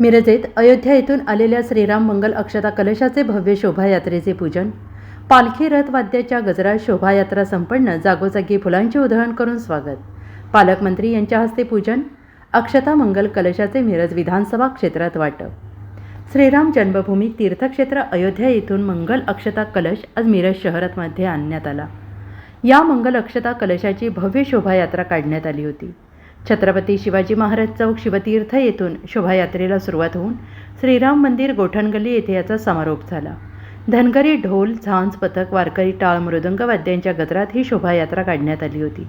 मिरजेत अयोध्या येथून आलेल्या श्रीराम मंगल अक्षता कलशाचे भव्य शोभायात्रेचे पूजन. पालखी रथवाद्याच्या गजरा गजरात शोभायात्रा संपन्न जागोजागी फुलांचे उधळण करून स्वागत. पालकमंत्री यांच्या हस्ते पूजन. अक्षता मंगल कलशाचे मिरज विधानसभा क्षेत्रात वाटप. श्रीराम जन्मभूमी तीर्थक्षेत्र अयोध्या येथून मंगल अक्षता कलश आज मिरज शहरात मध्ये आणण्यात आला. या मंगल अक्षता कलशाची भव्य शोभायात्रा काढण्यात आली होती. छत्रपती शिवाजी महाराज चौक शिवतीर्थ येथून शोभायात्रेला सुरुवात होऊन श्रीराम मंदिर गोठणगल्ली येथे याचा समारोप झाला. धनगरी ढोल झांज पथक वारकरी टाळ मृदंग वाद्यांच्या गजरात ही शोभायात्रा काढण्यात आली होती.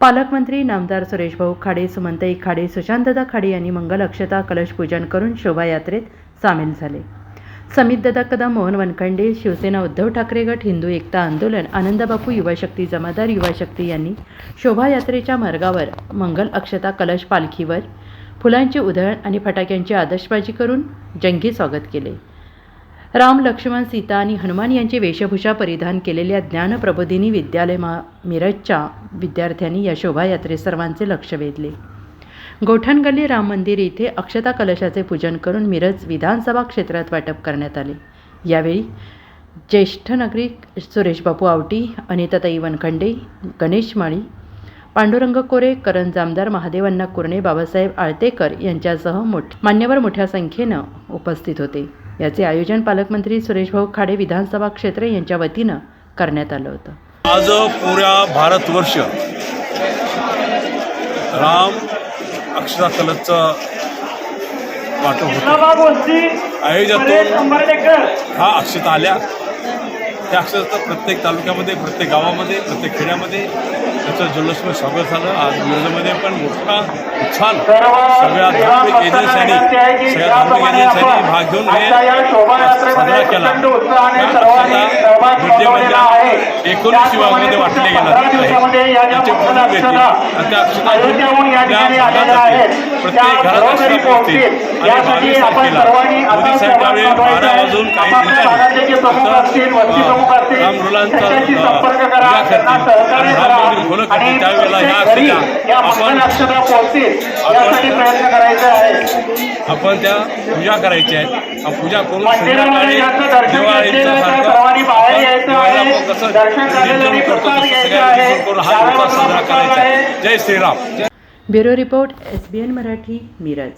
पालकमंत्री नामदार सुरेश भाऊ खाडे सुमंतई खाडे सुशांतदा खाडे यांनी मंगल अक्षता कलश पूजन करून शोभायात्रेत सामील झाले. समितदादा कदम मोहन वनखंडे शिवसेना उद्धव ठाकरे गट हिंदू एकता आंदोलन आनंदबापू युवाशक्ती जमादार युवाशक्ती यांनी शोभायात्रेच्या मार्गावर मंगल अक्षता कलश पालखीवर फुलांची उधळण आणि फटाक्यांची आदर्शबाजी करून जंगी स्वागत केले. राम लक्ष्मण सीता आणि हनुमान यांची वेशभूषा परिधान केलेल्या ज्ञानप्रबोधिनी विद्यालय मा मिरजच्या विद्यार्थ्यांनी या शोभायात्रेत सर्वांचे लक्ष वेधले. गोठणगल्ली राम मंदिर येथे अक्षता कलशाचे पूजन करून मिरज विधानसभा क्षेत्रात वाटप करण्यात आले. यावेळी ज्येष्ठ नागरिक सुरेशबापू आवटी अनिताताई वनखंडे गणेश माळी पांडुरंग कोरे करण जामदार महादेवांना कुरणे बाबासाहेब आळतेकर यांच्यासह मोठ मान्यवर मोठ्या संख्येनं उपस्थित होते. याचे आयोजन पालकमंत्री सुरेशभाऊ खाडे विधानसभा क्षेत्र यांच्या वतीनं करण्यात आलं होतं. आज पुऱ्या भारतवर्ष राम अक्षरा कलशचं वाटप होतं. अयोध्यातून हा अक्षता आल्या. त्या अक्षताचं प्रत्येक तालुक्यामध्ये प्रत्येक गावामध्ये प्रत्येक खेड्यामध्ये त्याचं जल्लोषमय स्वागत झालं. आज मिरजमध्ये पण मोठा उत्साह सगळ्या धार्मिक एजन्सीनी सगळ्या धार्मिक एजन्सीनी भाग घेऊन हे साजरा केला. मिरजेमध्ये एकोणीस विभागामध्ये वाटले गेला त्याचे पूर्ण घेतले आणि त्या अक्षता घेऊन त्या भागासाठी प्रत्येक घरात अक्षता आणि तारखेला मोदी साहेब त्यावेळी बारा वाजून काही मिनिटांनी राम रुलांचा पूजा करतील आणि राम मंदिर खुलं करतील त्यावेळेला ह्या अक्षता आपण आपण त्या पूजा करायच्या आहेत आणि पूजा करून संध्याकाळी दिवाळीचं सारखं आपण निर्जन करतो तसं सगळ्या निर्जन करून हा साजरा करायचा आहे. जय Shriram. Bureau report S B N Marathi Miraj.